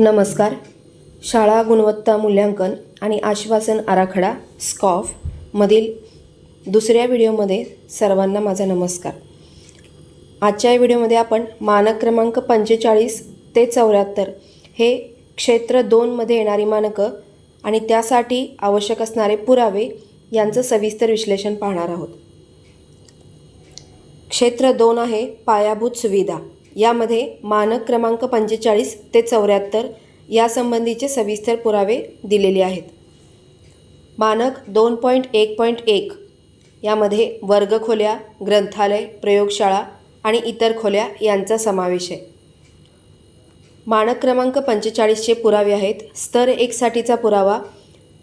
नमस्कार. शाळा गुणवत्ता मूल्यांकन आणि आश्वासन आराखडा स्कॉफ मधील दुसऱ्या व्हिडिओमध्ये सर्वांना माझा नमस्कार. आजच्या या व्हिडिओमध्ये आपण मानक क्रमांक पंचेचाळीस ते चौऱ्याहत्तर हे क्षेत्र दोनमध्ये येणारी मानकं आणि त्यासाठी आवश्यक असणारे पुरावे यांचं सविस्तर विश्लेषण पाहणार आहोत. क्षेत्र दोन आहे पायाभूत सुविधा. यामध्ये मानक क्रमांक पंचेचाळीस ते चौऱ्याहत्तर यासंबंधीचे सविस्तर पुरावे दिलेले आहेत. मानक दोन पॉईंट एक पॉईंट एक यामध्ये वर्गखोल्या ग्रंथालय प्रयोगशाळा आणि इतर खोल्या यांचा समावेश आहे. मानक क्रमांक पंचेचाळीसचे पुरावे आहेत. स्तर एकसाठीचा पुरावा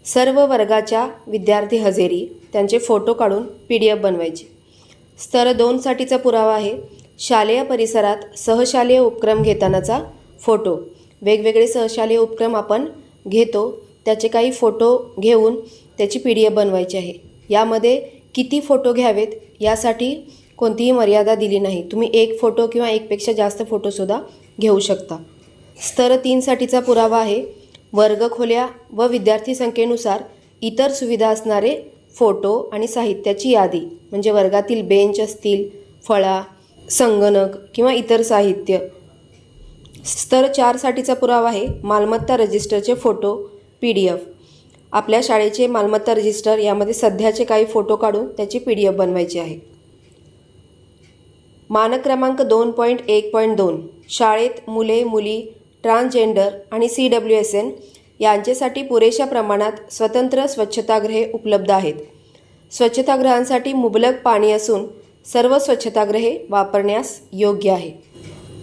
सर्व वर्गाच्या विद्यार्थी हजेरी त्यांचे फोटो काढून पी डी एफ बनवायचे. स्तर दोनसाठीचा पुरावा आहे. शालेय परिसरात सहशालेय उपक्रम घेतानाचा फोटो. वेगवेगळे सहशालेय उपक्रम आपण घेतो. त्याचे काही फोटो घेऊन त्याची पी डी एफ बनवायची आहे. यामध्ये किती फोटो घ्यावेत यासाठी कोणतीही मर्यादा दिली नाही. तुम्ही एक फोटो किंवा एकपेक्षा जास्त फोटोसुद्धा घेऊ शकता. स्तर तीनसाठीचा पुरावा आहे. वर्गखोल्या व विद्यार्थी संख्येनुसार इतर सुविधा असणारे फोटो आणि साहित्याची यादी म्हणजे वर्गातील बेंच असतील फळा संगणक किंवा इतर साहित्य. स्तर चारसाठीचा पुरावा आहे. मालमत्ता रजिस्टरचे फोटो पी डी एफ. आपल्या शाळेचे मालमत्ता रजिस्टर यामध्ये सध्याचे काही फोटो काढून त्याची पी डी एफ बनवायची आहे. मानक क्रमांक दोन पॉईंट एक पॉईंट दोन शाळेत मुले मुली ट्रान्सजेंडर आणि सी डब्ल्यू एस एन यांच्यासाठी पुरेशा प्रमाणात स्वतंत्र स्वच्छतागृहे उपलब्ध आहेत. स्वच्छतागृहांसाठी मुबलक पाणी असून सर्व स्वच्छतागृहे वापरण्यास योग्य आहे.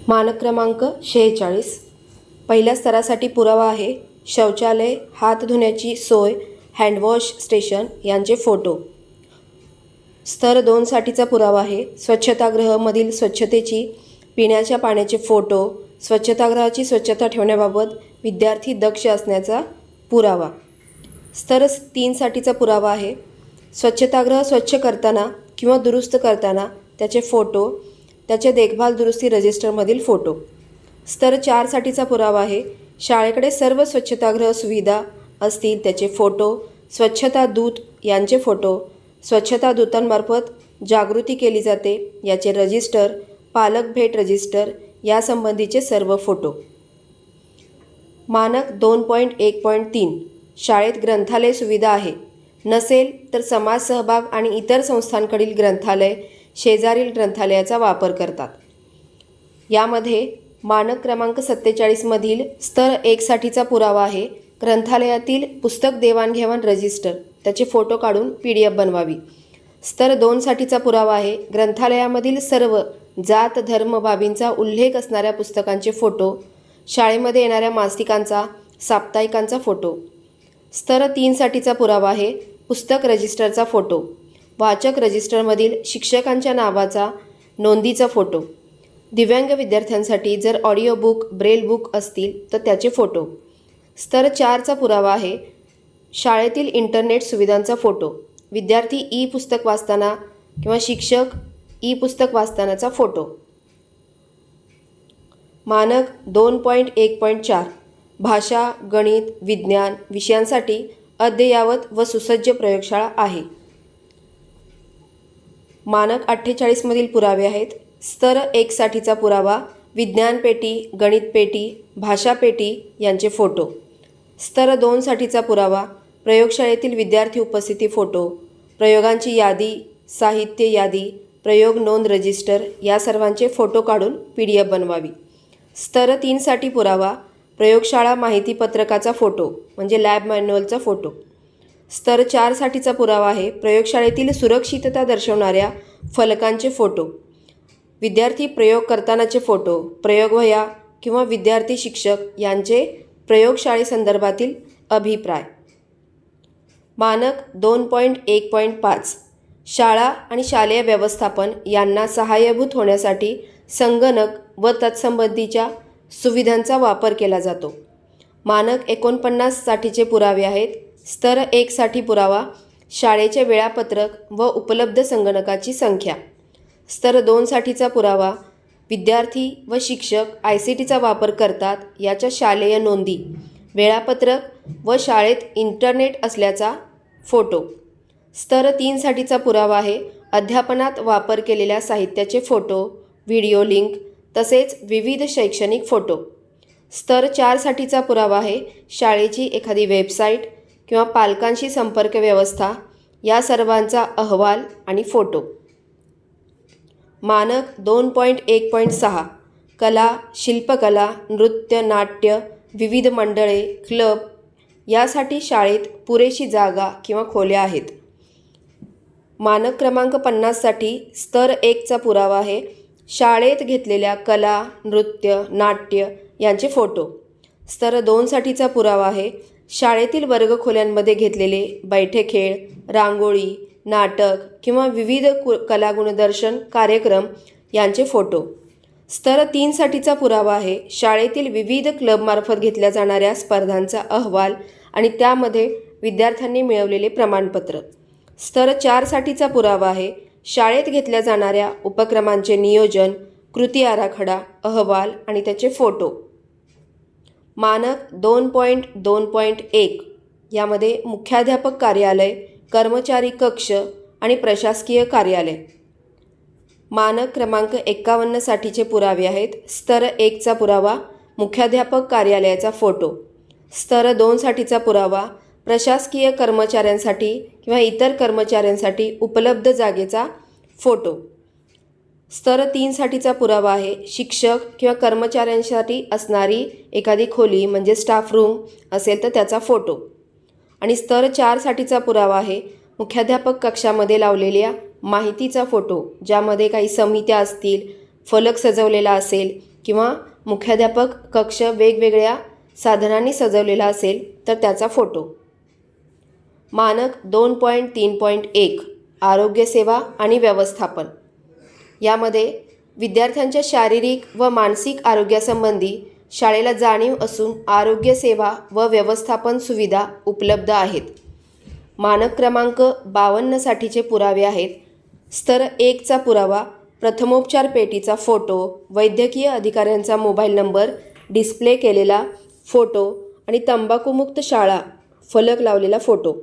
मानक क्रमांक शेहेचाळीस. पहिल्या स्तरासाठी पुरावा आहे. शौचालय हात धुण्याची सोय हँडवॉश स्टेशन यांचे फोटो. स्तर दोनसाठीचा पुरावा आहे. स्वच्छतागृहमधील स्वच्छतेची पिण्याच्या पाण्याचे फोटो स्वच्छतागृहाची स्वच्छता ठेवण्याबाबत विद्यार्थी दक्ष असण्याचा पुरावा. स्तर तीनसाठीचा पुरावा आहे. स्वच्छतागृह स्वच्छ करताना किंवा दुरुस्त करताना त्याचे फोटो त्याचे देखभाल दुरुस्ती रजिस्टरमधील फोटो. स्तर चारसाठीचा पुरावा आहे. शाळेकडे सर्व स्वच्छतागृह सुविधा असतील त्याचे फोटो स्वच्छता दूत यांचे फोटो स्वच्छता दूतांमार्फत जागृती केली जाते याचे रजिस्टर पालक भेट रजिस्टर यासंबंधीचे सर्व फोटो. मानक दोन पॉईंट एक पॉईंट तीन. शाळेत ग्रंथालय सुविधा आहे. नसेल तर समाज सहभाग आणि इतर संस्थांकडील ग्रंथालय शेजारील ग्रंथालयाचा वापर करतात. यामध्ये मानक क्रमांक सत्तेचाळीसमधील स्तर एकसाठीचा पुरावा आहे. ग्रंथालयातील पुस्तक देवाणघेवाण रजिस्टर त्याचे फोटो काढून पी डी एफ बनवावी. स्तर दोनसाठीचा पुरावा आहे. ग्रंथालयामधील सर्व जात धर्म बाबींचा उल्लेख असणाऱ्या पुस्तकांचे फोटो शाळेमध्ये येणाऱ्या मासिकांचा साप्ताहिकांचा फोटो. स्तर तीनसाठीचा पुरावा आहे. पुस्तक रजिस्टरचा फोटो. वाचक रजिस्टरमधील शिक्षकांच्या नावाचा नोंदीचा फोटो. दिव्यांग विद्यार्थ्यांसाठी जर ऑडिओ बुक ब्रेल बुक असतील तर त्याचे फोटो. स्तर चारचा पुरावा आहे. शाळेतील इंटरनेट सुविधांचा फोटो. विद्यार्थी ई पुस्तक वाचताना किंवा शिक्षक ई पुस्तक वाचतानाचा फोटो. मानक दोन पॉईंट एक पॉईंट चार. भाषा गणित विज्ञान विषयांसाठी अद्ययावत व सुसज्ज प्रयोगशाळा आहे. मानक अठ्ठेचाळीसमधील पुरावे आहेत. स्तर एकसाठीचा पुरावा विज्ञान पेटी गणित पेटी भाषा पेटी यांचे फोटो. स्तर दोनसाठीचा पुरावा प्रयोगशाळेतील विद्यार्थी उपस्थिती फोटो प्रयोगांची यादी साहित्य यादी प्रयोग नोंद रजिस्टर या सर्वांचे फोटो काढून पी डी एफ बनवावी. स्तर तीनसाठी पुरावा प्रयोगशाळा माहितीपत्रकाचा फोटो म्हणजे लॅब मॅन्युअलचा फोटो. स्तर चारसाठीचा पुरावा आहे. प्रयोगशाळेतील सुरक्षितता दर्शवणाऱ्या फलकांचे फोटो. विद्यार्थी प्रयोग करतानाचे फोटो प्रयोगवह्या किंवा विद्यार्थी शिक्षक यांचे प्रयोगशाळेसंदर्भातील अभिप्राय. मानक दोन पॉईंट एक पॉईंट पाच. शाळा आणि शालेय व्यवस्थापन यांना सहाय्यभूत होण्यासाठी संगणक व तत्संबंधीच्या सुविधांचा वापर केला जातो. मानक एकोणपन्नाससाठीचे पुरावे आहेत. स्तर एकसाठी पुरावा शाळेचे वेळापत्रक व उपलब्ध संगणकाची संख्या. स्तर दोनसाठीचा पुरावा विद्यार्थी व शिक्षक आय सी टीचा वापर करतात याच्या शालेय नोंदी वेळापत्रक व शाळेत इंटरनेट असल्याचा फोटो. स्तर तीनसाठीचा पुरावा आहे. अध्यापनात वापर केलेल्या साहित्याचे फोटो व्हिडिओ लिंक तसेच विविध शैक्षणिक फोटो. स्तर चारसाठीचा पुरावा आहे. शाळेची एखादी वेबसाईट किंवा पालकांशी संपर्क व्यवस्था या सर्वांचा अहवाल आणि फोटो. मानक दोन पॉईंट एक पॉईंट सहा. कला शिल्पकला नृत्य नाट्य विविध मंडळे क्लब यासाठी शाळेत पुरेशी जागा किंवा खोल्या आहेत. मानक क्रमांक पन्नाससाठी स्तर एकचा पुरावा आहे. शाळेत घेतलेल्या कला नृत्य नाट्य यांचे फोटो. स्तर दोनसाठीचा पुरावा आहे. शाळेतील वर्गखोल्यांमध्ये घेतलेले बैठे खेळ रांगोळी नाटक किंवा विविध कु कलागुणदर्शन कार्यक्रम यांचे फोटो. स्तर तीनसाठीचा पुरावा आहे. शाळेतील विविध क्लबमार्फत घेतल्या जाणाऱ्या स्पर्धांचा अहवाल आणि त्यामध्ये विद्यार्थ्यांनी मिळवलेले प्रमाणपत्र. स्तर चारसाठीचा पुरावा आहे. शाळेत घेतल्या जाणाऱ्या उपक्रमांचे नियोजन कृती आराखडा अहवाल आणि त्याचे फोटो. मानक दोन पॉईंट दोन पॉईंट एक यामध्ये मुख्याध्यापक कार्यालय कर्मचारी कक्ष आणि प्रशासकीय कार्यालय. मानक क्रमांक एक्कावन्नसाठीचे पुरावे आहेत. स्तर एकचा पुरावा मुख्याध्यापक कार्यालयाचा फोटो. स्तर दोनसाठीचा पुरावा प्रशासकीय कर्मचाऱ्यांसाठी किंवा इतर कर्मचाऱ्यांसाठी उपलब्ध जागेचा फोटो. स्तर तीनसाठीचा पुरावा आहे. शिक्षक किंवा कर्मचाऱ्यांसाठी असणारी एखादी खोली म्हणजे स्टाफ रूम असेल तर त्याचा फोटो. आणि स्तर चारसाठीचा पुरावा आहे. मुख्याध्यापक कक्षामध्ये लावलेल्या माहितीचा फोटो ज्यामध्ये काही समित्या असतील फलक सजवलेला असेल किंवा मुख्याध्यापक कक्ष वेगवेगळ्या साधनांनी सजवलेला असेल तर त्याचा फोटो. मानक दोन पॉईंट तीन पॉईंट एक आरोग्यसेवा आणि व्यवस्थापन. यामध्ये विद्यार्थ्यांच्या शारीरिक व मानसिक आरोग्यासंबंधी शाळेला जाणीव असून आरोग्यसेवा व व्यवस्थापन सुविधा उपलब्ध आहेत. मानक क्रमांक बावन्नसाठीचे पुरावे आहेत. स्तर एकचा पुरावा प्रथमोपचार पेटीचा फोटो वैद्यकीय अधिकाऱ्यांचा मोबाईल नंबर डिस्प्ले केलेला फोटो आणि तंबाखूमुक्त शाळा फलक लावलेला फोटो.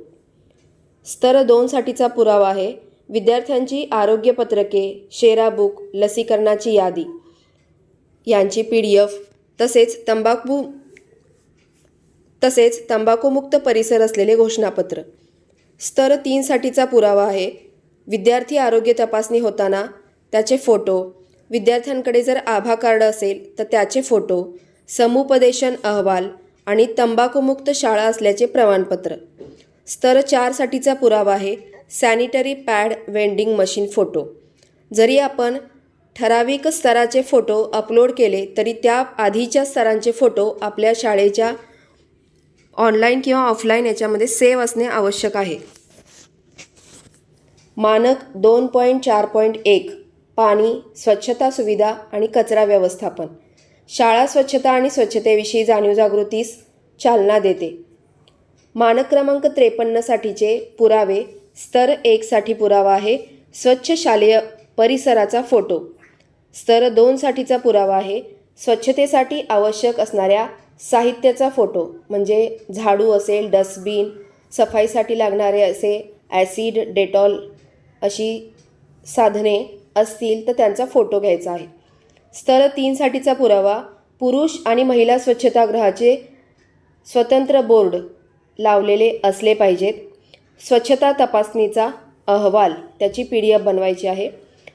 स्तर दोनसाठीचा पुरावा आहे. विद्यार्थ्यांची आरोग्यपत्रके शेरा बुक लसीकरणाची यादी. यांची पी डी एफ तसेच तंबाखू तसेच तंबाखूमुक्त परिसर असलेले घोषणापत्र. स्तर तीनसाठीचा पुरावा आहे. विद्यार्थी आरोग्य तपासणी होताना त्याचे फोटो. विद्यार्थ्यांकडे जर आभा कार्ड असेल तर त्याचे फोटो. समुपदेशन अहवाल आणि तंबाखूमुक्त शाळा असल्याचे प्रमाणपत्र. स्तर चारसाठीचा पुरावा आहे. Sanitary pad vending machine photo जरी आपण ठराविक स्तराचे फोटो अपलोड केले तरी त्या आधीच्या स्तरांचे फोटो आपल्या शाळेच्या ऑनलाईन किंवा ऑफलाईन याच्यामध्ये सेव्ह असणे आवश्यक आहे. मानक दोन पॉईंट चार पॉईंट एक पाणी स्वच्छता सुविधा आणि कचरा व्यवस्थापन. शाळा स्वच्छता आणि स्वच्छतेविषयी जाणीव जागृतीस चालना देते. मानक क्रमांक त्रेपन्नसाठीचे पुरावे स्तर एकसाठी पुरावा आहे स्वच्छ शालेय परिसराचा फोटो. स्तर दोनसाठीचा पुरावा आहे स्वच्छतेसाठी आवश्यक असणाऱ्या साहित्याचा फोटो म्हणजे झाडू असेल डस्टबिन सफाईसाठी लागणारे असे ॲसिड डेटॉल अशी साधने असतील तर त्यांचा फोटो घ्यायचा आहे. स्तर तीनसाठीचा पुरावा पुरुष आणि महिला स्वच्छतागृहाचे स्वतंत्र बोर्ड लावलेले असले पाहिजेत. स्वच्छता तपासणीचा अहवाल त्याची पी डी एफ बनवायची आहे.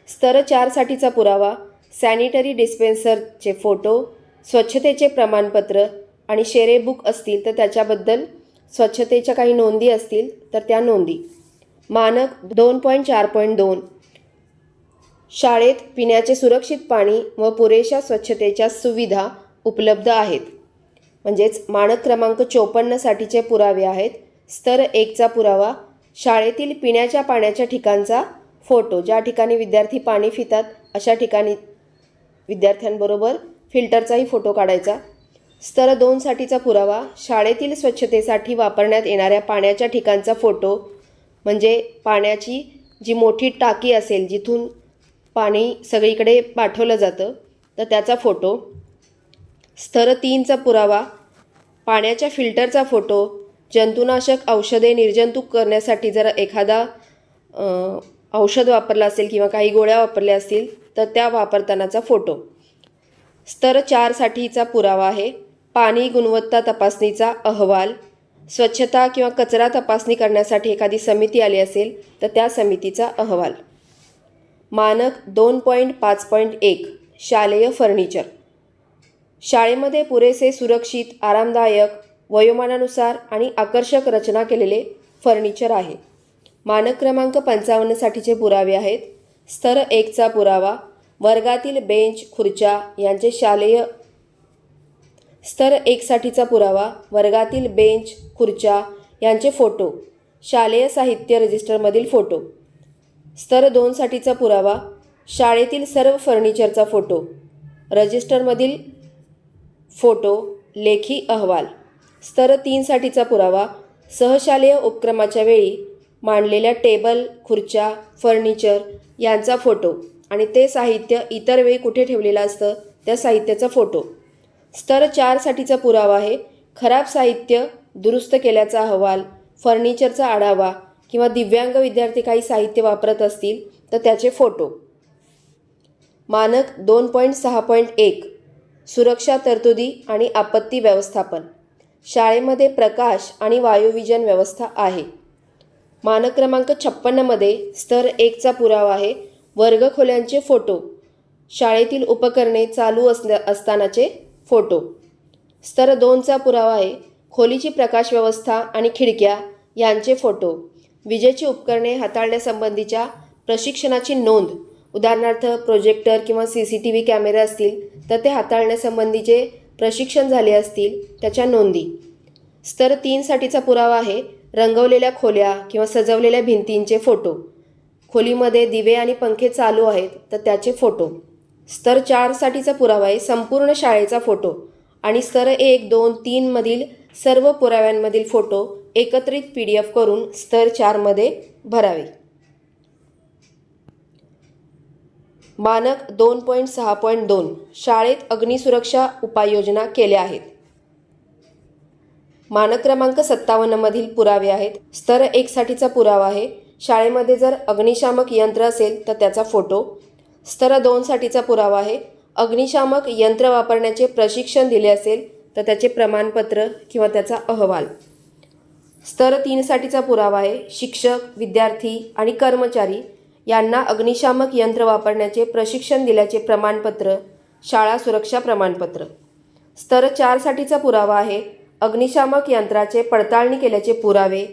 स्तर चारसाठीचा पुरावा सॅनिटरी डिस्पेन्सरचे फोटो स्वच्छतेचे प्रमाणपत्र आणि शेरे बुक असतील तर त्याच्याबद्दल स्वच्छतेच्या काही नोंदी असतील तर त्या नोंदी. मानक दोन पॉईंट चार पॉईंट दोन. शाळेत पिण्याचे सुरक्षित पाणी व पुरेशा स्वच्छतेच्या सुविधा उपलब्ध आहेत. म्हणजेच मानक क्रमांक चोपन्नसाठीचे पुरावे आहेत. स्तर एकचा पुरावा. शाळेतील पिण्याच्या पाण्याच्या ठिकाणचा फोटो ज्या ठिकाणी विद्यार्थी पाणी पितात अशा ठिकाणी विद्यार्थ्यांबरोबर फिल्टरचाही फोटो काढायचा. स्तर दोनसाठीचा पुरावा. शाळेतील स्वच्छतेसाठी वापरण्यात येणाऱ्या पाण्याच्या ठिकाणचा फोटो म्हणजे पाण्याची जी मोठी टाकी असेल जिथून पाणी सगळीकडे पाठवलं जातं तर त्याचा फोटो. स्तर तीनचा पुरावा. पाण्याच्या फिल्टरचा फोटो जंतुनाशक औषधे निर्जंतुक करण्यासाठी जर एखादा औषध वापरलं असेल किंवा काही गोळ्या वापरल्या असतील तर त्या वापरतानाचा फोटो. स्तर चारसाठीचा पुरावा आहे. पाणी गुणवत्ता तपासणीचा अहवाल स्वच्छता किंवा कचरा तपासणी करण्यासाठी एखादी समिती आली असेल तर त्या समितीचा अहवाल. मानक दोन पॉईंट पाच पॉईंट एक शालेय फर्निचर. शाळेमध्ये पुरेसे सुरक्षित आरामदायक वयोमानानुसार आणि आकर्षक रचना केलेले फर्निचर आहे. मानक क्रमांक पंचावन्नसाठीचे पुरावे आहेत. स्तर एकचा पुरावा वर्गातील बेंच खुर्च्या यांचे शालेय स्तर एकसाठीचा पुरावा वर्गातील बेंच खुर्च्या यांचे फोटो शालेय साहित्य रजिस्टरमधील फोटो. स्तर दोनसाठीचा पुरावा शाळेतील सर्व फर्निचरचा फोटो रजिस्टरमधील फोटो लेखी अहवाल. स्तर तीनसाठीचा पुरावा. सहशालेय उपक्रमाच्या वेळी मांडलेल्या टेबल खुर्च्या फर्निचर यांचा फोटो आणि ते साहित्य इतर वेळी कुठे ठेवलेलं असतं त्या साहित्याचा फोटो. स्तर चारसाठीचा पुरावा आहे. खराब साहित्य दुरुस्त केल्याचा अहवाल फर्निचरचा आढावा किंवा दिव्यांग विद्यार्थी काही साहित्य वापरत असतील तर त्याचे फोटो. मानक दोन पॉईंट सहा पॉईंट एक. सुरक्षा तरतुदी आणि आपत्ती व्यवस्थापन. शाळेमध्ये प्रकाश आणि वायुविजन व्यवस्था आहे. मानक क्रमांक छप्पन्नमध्ये स्तर एकचा पुरावा आहे. वर्गखोल्यांचे फोटो. शाळेतील उपकरणे चालू असल्या असतानाचे फोटो. स्तर दोनचा पुरावा आहे. खोलीची प्रकाश व्यवस्था आणि खिडक्या यांचे फोटो. विजेची उपकरणे हाताळण्यासंबंधीच्या प्रशिक्षणाची नोंद. उदाहरणार्थ प्रोजेक्टर किंवा सी सी टी व्ही कॅमेरे असतील तर ते हाताळण्यासंबंधीचे प्रशिक्षण झाले असतील त्याच्या नोंदी. स्तर तीनसाठीचा पुरावा आहे रंगवलेल्या खोल्या किंवा सजवलेल्या भिंतींचे फोटो. खोलीमध्ये दिवे आणि पंखे चालू आहेत तर त्याचे फोटो. स्तर चारसाठीचा पुरावा आहे संपूर्ण शाळेचा फोटो. आणि स्तर एक दोन तीनमधील सर्व पुराव्यांमधील फोटो एकत्रित पी डी एफ करून स्तर चारमध्ये भरावे. मानक दोन पॉईंट सहा पॉईंट दोन शाळेत अग्निसुरक्षा उपाययोजना केल्या आहेत. मानक क्रमांक सत्तावन्नमधील पुरावे आहेत. स्तर एकसाठीचा पुरावा आहे. शाळेमध्ये जर अग्निशामक यंत्र असेल तर त्याचा फोटो. स्तर दोनसाठीचा पुरावा आहे. अग्निशामक यंत्र वापरण्याचे प्रशिक्षण दिले असेल तर त्याचे प्रमाणपत्र किंवा त्याचा अहवाल. स्तर तीनसाठीचा पुरावा आहे. शिक्षक विद्यार्थी आणि कर्मचारी यांना अग्निशामक यंत्र वापरण्याचे प्रशिक्षण दिल्याचे प्रमाणपत्र शाळा सुरक्षा प्रमाणपत्र. स्तर चारसाठीचा पुरावा आहे. अग्निशामक यंत्राचे पडताळणी केल्याचे पुरावे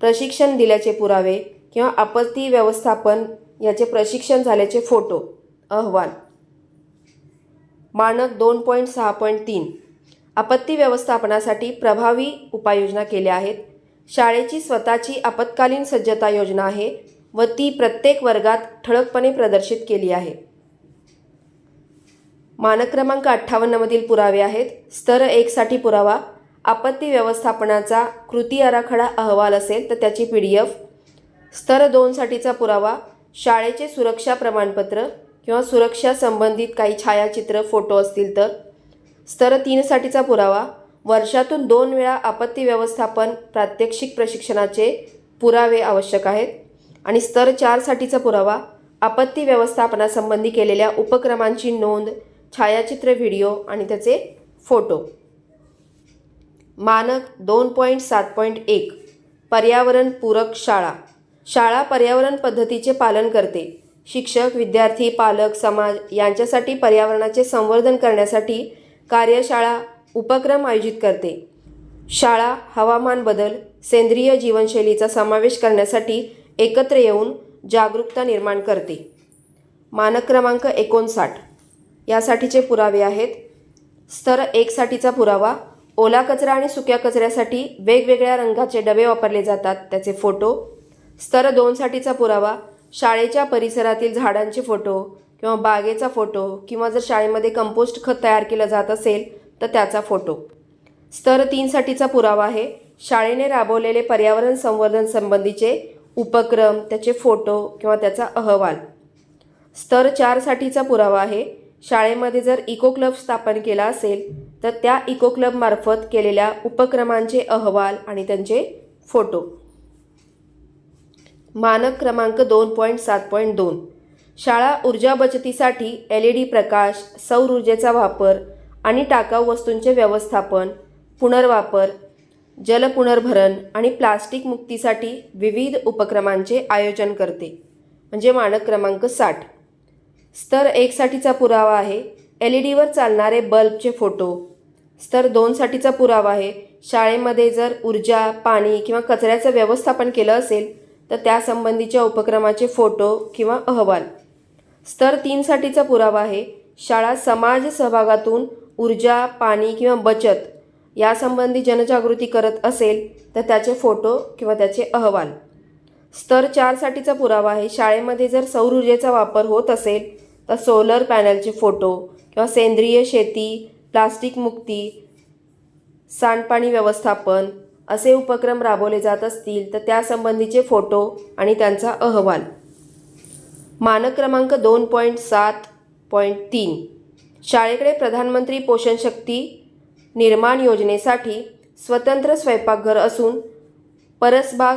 प्रशिक्षण दिल्याचे पुरावे किंवा आपत्ती व्यवस्थापन याचे प्रशिक्षण झाल्याचे फोटो. अहवाल. मानक दोन पॉईंट सहा पॉईंट तीन. आपत्ती व्यवस्थापनासाठी प्रभावी उपाययोजना केल्या आहेत. शाळेची स्वतःची आपत्कालीन सज्जता योजना आहे. व ती प्रत्येक वर्गात ठळकपणे प्रदर्शित केली आहे. मानक क्रमांक अठ्ठावन्नमधील पुरावे आहेत. स्तर एकसाठी पुरावा. आपत्ती व्यवस्थापनाचा कृती आराखडा अहवाल असेल तर त्याची पी डी एफ. स्तर दोनसाठीचा पुरावा. शाळेचे सुरक्षा प्रमाणपत्र किंवा सुरक्षा संबंधित काही छायाचित्र फोटो असतील तर. स्तर तीनसाठीचा पुरावा. वर्षातून दोन वेळा आपत्ती व्यवस्थापन प्रात्यक्षिक प्रशिक्षणाचे पुरावे आवश्यक आहेत. आणि स्तर चारसाठीचा पुरावा आपत्ती व्यवस्थापनासंबंधी केलेल्या उपक्रमांची नोंद छायाचित्र व्हिडिओ आणि त्याचे फोटो. मानक दोन पॉईंट सात पॉईंट एक पर्यावरणपूरक शाळा. शाळा पर्यावरण पद्धतीचे पालन करते. शिक्षक विद्यार्थी पालक समाज यांच्यासाठी पर्यावरणाचे संवर्धन करण्यासाठी कार्यशाळा उपक्रम आयोजित करते. शाळा हवामान बदल सेंद्रिय जीवनशैलीचा समावेश करण्यासाठी एकत्र येऊन जागरूकता निर्माण करते. मानक क्रमांक एकोणसाठ. यासाठीचे पुरावे आहेत. स्तर एकसाठीचा पुरावा. ओला कचरा आणि सुक्या कचऱ्यासाठी वेगवेगळ्या रंगाचे डबे वापरले जातात त्याचे फोटो. स्तर दोनसाठीचा पुरावा. शाळेच्या परिसरातील झाडांचे फोटो किंवा बागेचा फोटो किंवा जर शाळेमध्ये कंपोस्ट खत तयार केलं जात असेल तर त्याचा फोटो. स्तर तीनसाठीचा पुरावा आहे. शाळेने राबवलेले पर्यावरण संवर्धन संबंधीचे उपक्रम त्याचे फोटो किंवा त्याचा अहवाल. स्तर चारसाठीचा पुरावा आहे. शाळेमध्ये जर इको क्लब स्थापन केला असेल तर त्या इको क्लबमार्फत केलेल्या उपक्रमांचे अहवाल आणि त्यांचे फोटो. मानक क्रमांक दोन पॉईंट सात पॉईंट दोन. शाळा ऊर्जा बचतीसाठी एल ई डी प्रकाश सौर ऊर्जेचा वापर आणि टाकाऊ वस्तूंचे व्यवस्थापन पुनर्वापर जलपुनर्भरण आणि प्लास्टिक मुक्तीसाठी विविध उपक्रमांचे आयोजन करते. म्हणजे मानक क्रमांक साठ. स्तर एकसाठीचा पुरावा आहे. एल ई डीवर चालणारे बल्बचे फोटो. स्तर दोनसाठीचा पुरावा आहे. शाळेमध्ये जर ऊर्जा पाणी किंवा कचऱ्याचं व्यवस्थापन केलं असेल तर त्यासंबंधीच्या उपक्रमाचे फोटो किंवा अहवाल. स्तर तीनसाठीचा पुरावा आहे. शाळा समाज सहभागातून ऊर्जा पाणी किंवा बचत यासंबंधी जनजागृती करत असेल तर त्याचे फोटो किंवा त्याचे अहवाल. स्तर चारसाठीचा पुरावा आहे. शाळेमध्ये जर सौर ऊर्जेचा वापर होत असेल तर सोलर पॅनलचे फोटो किंवा सेंद्रिय शेती प्लास्टिक मुक्ती सांडपाणी व्यवस्थापन असे उपक्रम राबवले जात असतील तर त्यासंबंधीचे फोटो आणि त्यांचा अहवाल. मानक क्रमांक दोन पॉईंट सात पॉईंट तीन. शाळेकडे प्रधानमंत्री पोषण शक्ती निर्माण योजनेसाठी स्वतंत्र स्वयंपाकघर असून परसबाग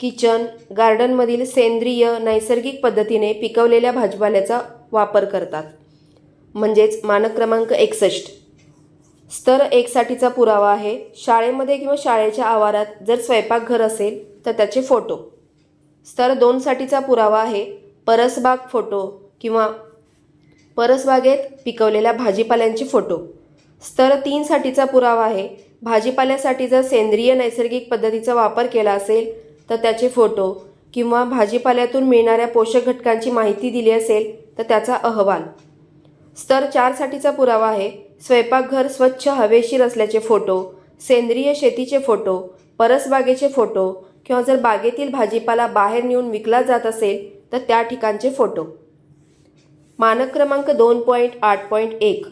किचन गार्डनमधील सेंद्रिय नैसर्गिक पद्धतीने पिकवलेल्या भाजीपाल्याचा वापर करतात. म्हणजेच मानक क्रमांक एकसष्ट. स्तर एकसाठीचा पुरावा आहे. शाळेमध्ये किंवा शाळेच्या आवारात जर स्वयंपाकघर असेल तर त्याचे फोटो. स्तर दोनसाठीचा पुरावा आहे. परसबाग फोटो किंवा परसबागेत पिकवलेल्या भाजीपाल्यांचे फोटो. स्तर तीनसाठीचा पुरावा आहे. भाजीपाल्यासाठी जर सेंद्रिय नैसर्गिक पद्धतीचा वापर केला असेल तर त्याचे फोटो किंवा भाजीपाल्यातून मिळणाऱ्या पोषक घटकांची माहिती दिली असेल तर त्याचा अहवाल. स्तर चारसाठीचा पुरावा आहे. स्वयंपाकघर स्वच्छ हवेशीर असल्याचे फोटो सेंद्रिय शेतीचे फोटो परसबागेचे फोटो किंवा जर बागेतील भाजीपाला बाहेर नेऊन विकला जात असेल तर त्या ठिकाणचे फोटो. मानक क्रमांक दोन पॉईंट आठ पॉईंट एक.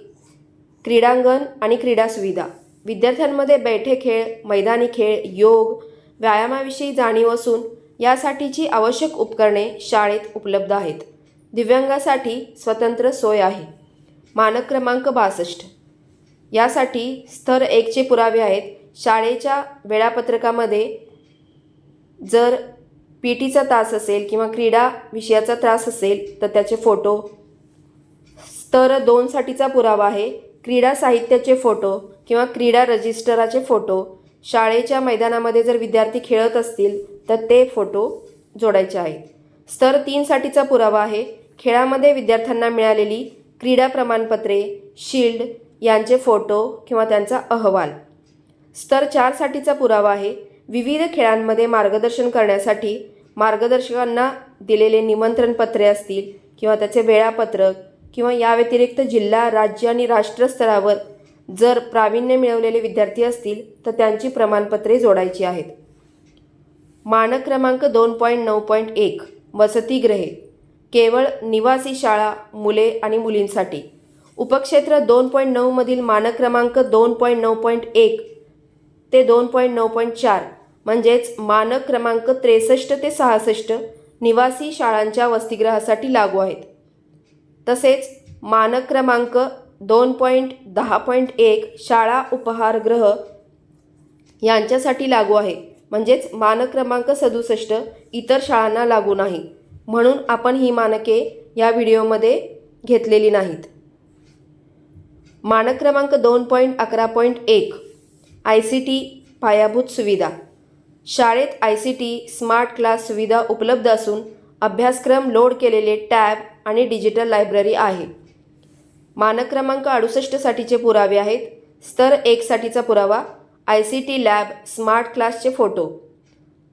क्रीडांगण आणि क्रीडा सुविधा. विद्यार्थ्यांमध्ये बैठे खेळ मैदानी खेळ योग व्यायामाविषयी जाणीव असून यासाठीची आवश्यक उपकरणे शाळेत उपलब्ध आहेत. दिव्यांगासाठी स्वतंत्र सोय आहे. मानक क्रमांक बासष्ट. यासाठी स्तर एकचे पुरावे आहेत. शाळेच्या वेळापत्रकामध्ये जर पी टीचा तास असेल किंवा क्रीडा विषयाचा त्रास असेल तर त्याचे फोटो स्तर दोनसाठीचा पुरावा आहे. क्रीडा साहित्याचे फोटो किंवा क्रीडा रजिस्टराचे फोटो शाळेच्या मैदानामध्ये जर विद्यार्थी खेळत असतील तर ते फोटो जोडायचे आहेत. स्तर तीनसाठीचा पुरावा आहे. खेळामध्ये विद्यार्थ्यांना मिळालेली क्रीडा प्रमाणपत्रे शिल्ड यांचे फोटो किंवा त्यांचा अहवाल. स्तर चारसाठीचा पुरावा आहे. विविध खेळांमध्ये मार्गदर्शन करण्यासाठी मार्गदर्शकांना दिलेले निमंत्रणपत्रे असतील किंवा त्याचे वेळापत्रक किंवा या व्यतिरिक्त जिल्हा राज्य आणि राष्ट्र स्तरावर जर प्रावीण्य मिळवलेले विद्यार्थी असतील तर त्यांची प्रमाणपत्रे जोडायची आहेत. मानक क्रमांक दोन पॉईंट नऊ पॉईंट एक वसतिगृहे केवळ निवासी शाळा मुले आणि मुलींसाठी. उपक्षेत्र दोन पॉईंट नऊमधील मानक क्रमांक दोन पॉईंट नऊ पॉईंट एक ते दोन पॉईंट नऊ पॉईंट चार म्हणजेच मानक क्रमांक त्रेसष्ट ते सहासष्ट निवासी शाळांच्या वसतिगृहासाठी लागू आहेत. तसेच मानक क्रमांक दोन पॉईंट दहा पॉईंट एक शाळा उपहारगृह यांच्यासाठी लागू आहे. म्हणजेच मानक क्रमांक सदुसष्ट इतर शाळांना लागू नाही. म्हणून आपण ही मानके या व्हिडिओमध्ये घेतलेली नाहीत. मानक क्रमांक दोन पॉईंट अकरा पॉईंट एक आय सी टी पायाभूत सुविधा. शाळेत I C T smart class सुविधा उपलब्ध असून अभ्यासक्रम लोड केलेले टॅब आणि डिजिटल लायब्ररी आहे. मानक क्रमांक अडुसष्टसाठीचे पुरावे आहेत. स्तर एकसाठीचा पुरावा I C T lab smart क्लासचे फोटो.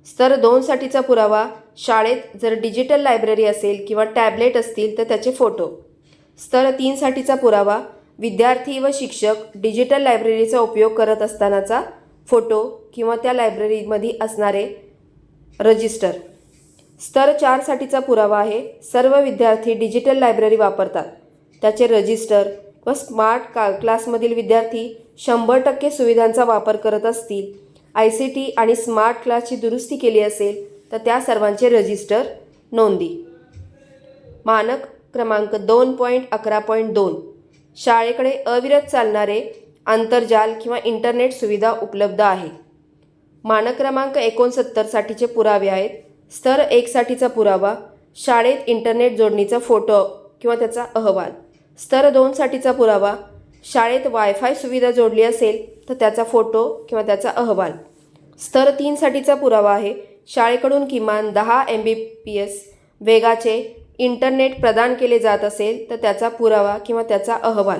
स्तर दोनसाठीचा पुरावा शाळेत जर डिजिटल लायब्ररी असेल किंवा टॅबलेट असतील तर त्याचे फोटो. स्तर तीनसाठीचा पुरावा विद्यार्थी व शिक्षक डिजिटल लायब्ररीचा उपयोग करत असतानाचा फोटो किंवा त्या लायब्ररीमध्ये असणारे रजिस्टर. स्तर चारसाठीचा पुरावा आहे. सर्व विद्यार्थी डिजिटल लायब्ररी वापरतात. त्याचे रजिस्टर व स्मार्ट का क्लासमधील विद्यार्थी शंभर टक्के सुविधांचा वापर करत असतील आय सी टी आणि स्मार्ट क्लासची दुरुस्ती केली असेल तर त्या सर्वांचे रजिस्टर नोंदी. मानक क्रमांक दोन पॉईंट अकरा पॉईंट दोन. शाळेकडे अविरत चालणारे आंतरजाल किंवा इंटरनेट सुविधा उपलब्ध आहे. मानक क्रमांक एकोणसत्तरसाठीचे पुरावे आहेत. स्तर एकसाठीचा पुरावा शाळेत इंटरनेट जोडणीचा फोटो किंवा त्याचा अहवाल. स्तर दोनसाठीचा पुरावा शाळेत वायफाय सुविधा जोडली असेल तर त्याचा फोटो किंवा त्याचा अहवाल. स्तर तीनसाठीचा पुरावा आहे शाळेकडून किमान दहा एम बी पी एस वेगाचे इंटरनेट प्रदान केले जात असेल तर त्याचा पुरावा किंवा त्याचा अहवाल.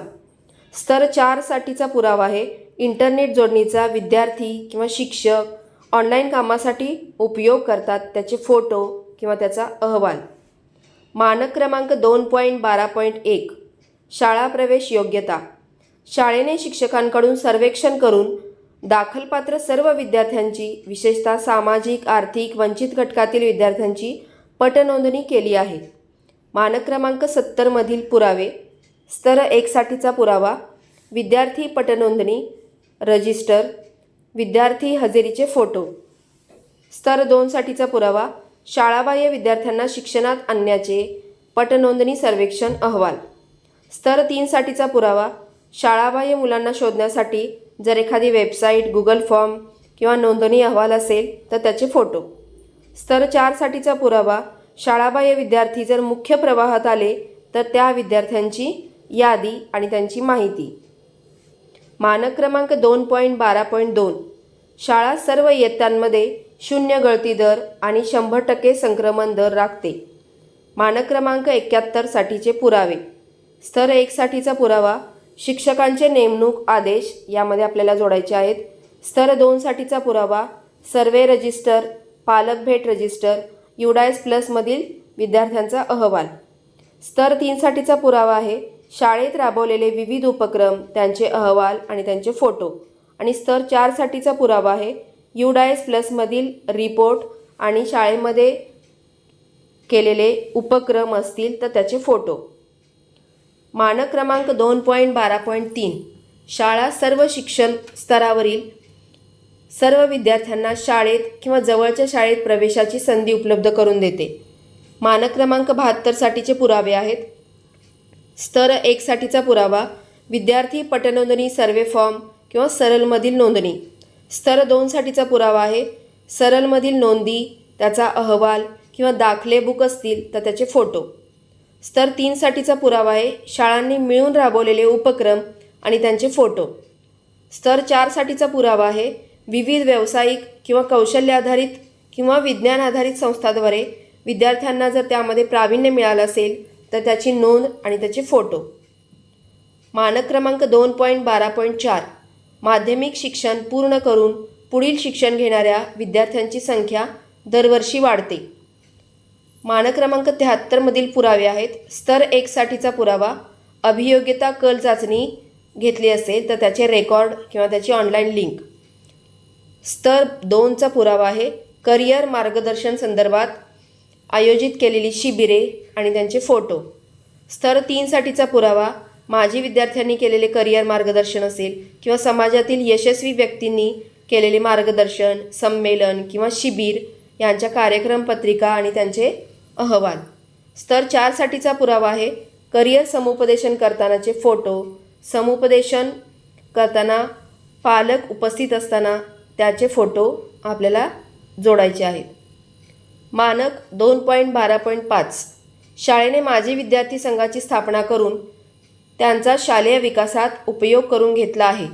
स्तर चारसाठीचा पुरावा आहे इंटरनेट जोडणीचा विद्यार्थी किंवा शिक्षक ऑनलाईन कामासाठी उपयोग करतात त्याचे फोटो किंवा त्याचा अहवाल. मानक क्रमांक दोन पॉईंट बारा पॉईंट एक शाळा प्रवेश योग्यता. शाळेने शिक्षकांकडून सर्वेक्षण करून दाखलपात्र सर्व विद्यार्थ्यांची विशेषतः सामाजिक आर्थिक वंचित घटकातील विद्यार्थ्यांची पटनोंदणी केली आहे. मानक क्रमांक सत्तरमधील पुरावे स्तर एकसाठीचा पुरावा विद्यार्थी पटनोंदणी रजिस्टर विद्यार्थी हजेरीचे फोटो. स्तर दोनसाठीचा पुरावा शाळाबाह्य विद्यार्थ्यांना शिक्षणात आणण्याचे पटनोंदणी सर्वेक्षण अहवाल. स्तर तीनसाठीचा पुरावा शाळाबाह्य मुलांना शोधण्यासाठी जर एखादी वेबसाईट गुगल फॉर्म किंवा नोंदणी अहवाल असेल तर त्याचे फोटो. स्तर चारसाठीचा पुरावा शाळाबाह्य विद्यार्थी जर मुख्य प्रवाहात आले तर त्या विद्यार्थ्यांची यादी आणि त्यांची माहिती. मानक क्रमांक दोन पॉईंट बारा पॉईंट दोन. शाळा सर्व इयत्तांमध्ये शून्य गळती दर आणि शंभर टक्के संक्रमण दर राखते. मानक क्रमांक एक्क्याहत्तरसाठीचे पुरावे. स्तर एकसाठीचा पुरावा शिक्षकांचे नेमणूक आदेश यामध्ये आपल्याला जोडायचे आहेत. स्तर दोनसाठीचा पुरावा सर्वे रजिस्टर पालक भेट रजिस्टर युडायस प्लसमधील विद्यार्थ्यांचा अहवाल. स्तर तीनसाठीचा पुरावा आहे शाळेत राबवलेले विविध उपक्रम त्यांचे अहवाल आणि त्यांचे फोटो. आणि स्तर चारसाठीचा पुरावा आहे. युडायस प्लसमधील रिपोर्ट आणि शाळेमध्ये केलेले उपक्रम असतील तर त्याचे फोटो. मानक क्रमांक दोन पॉईंट बारा पॉईंट तीन. शाळा सर्व शिक्षण स्तरावरील सर्व विद्यार्थ्यांना शाळेत किंवा जवळच्या शाळेत प्रवेशाची संधी उपलब्ध करून देते. मानक क्रमांक बहात्तरसाठीचे पुरावे आहेत. स्तर एकसाठीचा पुरावा विद्यार्थी पटनोंदणी सर्वे फॉर्म किंवा सरलमधील नोंदणी. स्तर दोनसाठीचा पुरावा आहे सरलमधील नोंदी त्याचा अहवाल किंवा दाखले बुक असतील तर त्याचे फोटो. स्तर तीनसाठीचा पुरावा आहे शाळांनी मिळून राबवलेले उपक्रम आणि त्यांचे फोटो. स्तर चारसाठीचा पुरावा आहे विविध व्यावसायिक किंवा कौशल्य आधारित किंवा विज्ञान आधारित संस्थाद्वारे विद्यार्थ्यांना जर त्यामध्ये प्रावीण्य मिळालं असेल तर त्याची नोंद आणि त्याचे फोटो. मानक क्रमांक दोन पॉईंट बारा पॉईंट चार. माध्यमिक शिक्षण पूर्ण करून पुढील शिक्षण घेणाऱ्या विद्यार्थ्यांची संख्या दरवर्षी वाढते. मानक क्रमांक त्र्याहत्तरमधील पुरावे आहेत. स्तर एकसाठीचा पुरावा. अभियोग्यता कल चाचणी घेतली असेल तर त्याचे रेकॉर्ड किंवा त्याची ऑनलाईन लिंक. स्तर दोनचा पुरावा आहे. करिअर मार्गदर्शन संदर्भात आयोजित केलेली शिबिरे आणि त्यांचे फोटो. स्तर तीनसाठीचा पुरावा माजी विद्यार्थ्यांनी केलेले करिअर मार्गदर्शन असेल किंवा समाजातील यशस्वी व्यक्तींनी केलेले मार्गदर्शन संमेलन किंवा शिबिर यांच्या कार्यक्रम पत्रिका आणि त्यांचे अहवाल. स्तर चारसाठीचा पुरावा आहे करिअर समुपदेशन करतानाचे फोटो समुपदेशन करताना पालक उपस्थित असताना त्याचे फोटो आपल्याला जोडायचे आहेत. मानक दोन पॉईंट बारा पॉईंट पाच. शाळेने माजी विद्यार्थी संघाची स्थापना करून त्यांचा शालेय विकासात उपयोग करून घेतला आहे.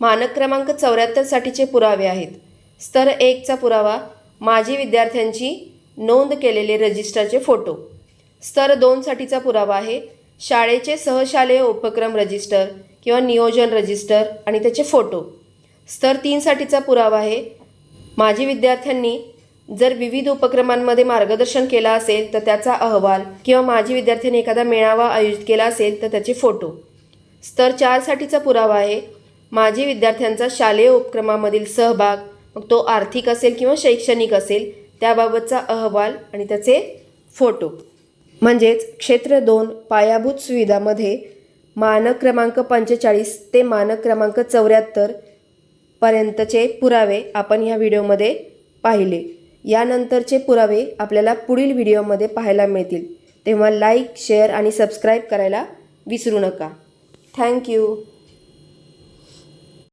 मानक क्रमांक चौऱ्याहत्तरसाठीचे पुरावे आहेत. स्तर एकचा पुरावा माजी विद्यार्थ्यांची नोंद केलेले रजिस्टरचे फोटो. स्तर दोनसाठीचा पुरावा आहे शाळेचे सहशालेय उपक्रम रजिस्टर किंवा नियोजन रजिस्टर आणि त्याचे फोटो. स्तर तीनसाठीचा पुरावा आहे माजी विद्यार्थ्यांनी जर विविध उपक्रमांमध्ये मार्गदर्शन केलं असेल तर त्याचा अहवाल किंवा माजी विद्यार्थ्यांनी एखादा मेळावा आयोजित केला असेल तर त्याचे फोटो. स्तर चारसाठीचा पुरावा आहे. माजी विद्यार्थ्यांचा शालेय उपक्रमामधील सहभाग मग तो आर्थिक असेल किंवा शैक्षणिक असेल त्याबाबतचा अहवाल आणि त्याचे फोटो. म्हणजेच क्षेत्र दोन पायाभूत सुविधामध्ये मानक क्रमांक पंचेचाळीस ते मानक क्रमांक चौऱ्याहत्तर पर्यंतचे पुरावे आपण ह्या व्हिडिओमध्ये पाहिले. यानंतरचे पुरावे आपल्याला पुढील व्हिडिओमध्ये पाहायला मिळतील. तेव्हा लाईक शेअर आणि सबस्क्राईब करायला विसरू नका. थँक्यू